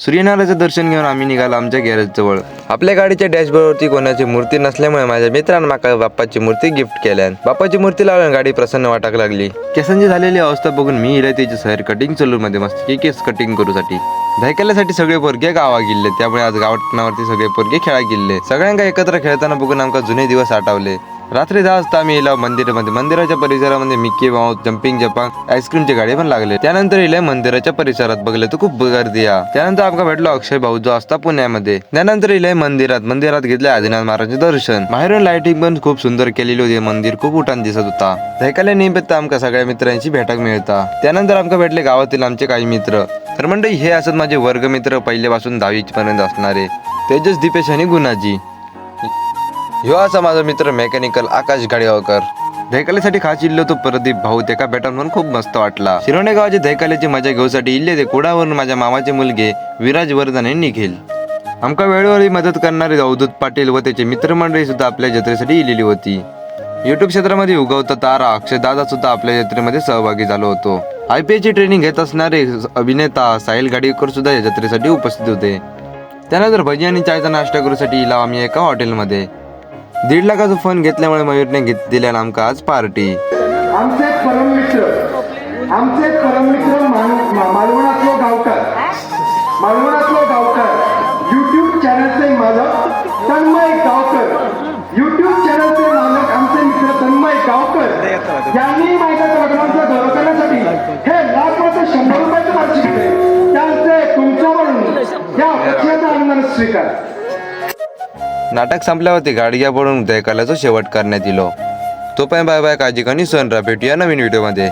सूर्यनारायणाचं दर्शन घेऊन आम्ही निघालो आमच्या गॅरेजजवळ. आपल्या गाडीच्या डॅशबोर्डवरती कोणाची मूर्ती नसल्यामुळे माझ्या मित्रांना माका बाप्पाची मूर्ती गिफ्ट केल्यान. बाप्पाची मूर्ती लावल्यान गाडी प्रसन्न वाटाक लागली. केसांची झालेली अवस्था बघून मी इला त्याची सैर कटिंग चालू मध्ये मस्त की केस कटिंग करूसाठी धायकेल्यासाठी सगळे पोरगे गावा गेले त्यामुळे आज गावटनावरती सगळे पोरगे खेळा गेले. सगळ्यांका एकत्र खेळताना बघून आमका जुने दिवस आठवले. रात्री दहा वाजता आम्ही इला मंदिरामध्ये मंदिराच्या परिसरामध्ये मिक्की माऊस जम्पिंग जपांग आईस्क्रीमचे गाडी पण लागले. त्यानंतर इला मंदिराच्या परिसरात बघले तर खूप गर्दी आ त्यानंतर आमका भेटलो अक्षय भाऊ जो असता पुण्यामध्ये. त्यानंतर इला मंदिरात मंदिरात घेतले आदिनाथ महाराजांचे दर्शन. बाहेरून लाइटिंग पण खूप सुंदर केलेली होती. मंदिर खूप उठान दिसत होता. धायकाल्या निमित्त आमका सगळ्या मित्रांची भेटाक मिळता. त्यानंतर आमका भेटले गावातील आमचे काही मित्र. तर मंडळी हे असत माझे वर्गमित्र पहिल्यापासून दहावी पर्यंत असणारे. तेजस दीपेश आणि गुणाजी. ह्यो असा माझा मित्र मेकॅनिकल आकाश गाडीवाकर धैकालीसाठी खास इल्लो तो प्रदीप भाऊ त्याका भेटा म्हणून खूप मस्त वाटला. शिरोणे गावाच्या धैकाल्याची मजा घेऊसाठी इल्ले ते कुडावरून माझ्या मामाचे मुलगे विराज वर्धन आणि निखिल आमका वेळोवेळी मदत करणारे अवधूत पाटील व त्याचे मित्रमंडळी सुद्धा आपल्या जत्रेसाठी इलेली होती. युट्यूब क्षेत्रामध्ये उगवता तारा अक्षयदादा सुद्धा आपल्या जत्रेमध्ये सहभागी झालो होतो. आय पी ची ट्रेनिंग घेत असणारे अभिनेता साहिल गाडीकर सुद्धा या जत्रेसाठी उपस्थित होते. त्यानंतर भजी आणि चायचा नाश्ता करूसाठी इला आम्ही एका हॉटेलमध्ये दीड लाखाचा फोन घेतल्यामुळे मयूरने घेत दिल्या आमका आज पार्टी. आमचे परममित्र आमचे परममित्र मान- मालवणातलो गावकार. मालवणातलो गावकार. युट्यूब चॅनलचे मालक तन्मय गावकर. युट्यूब चॅनलचे मालक आमचे मित्र तन्मय गावकर. यांनी माझ्या लग्नाचा घर करण्यासाठी हे लाखमध्ये शंभर रुपयाचे वार्षिक त्यांचे तुमच्यावरून या अपेक्षेचा आनंद स्वीकार. नाटक संपल्यावरती गाडग्या पडून दयकालाचा शेवट करण्यात येलो तो पण बाय बाय काळजी कनी सण भेटूया नवीन व्हिडिओमध्ये.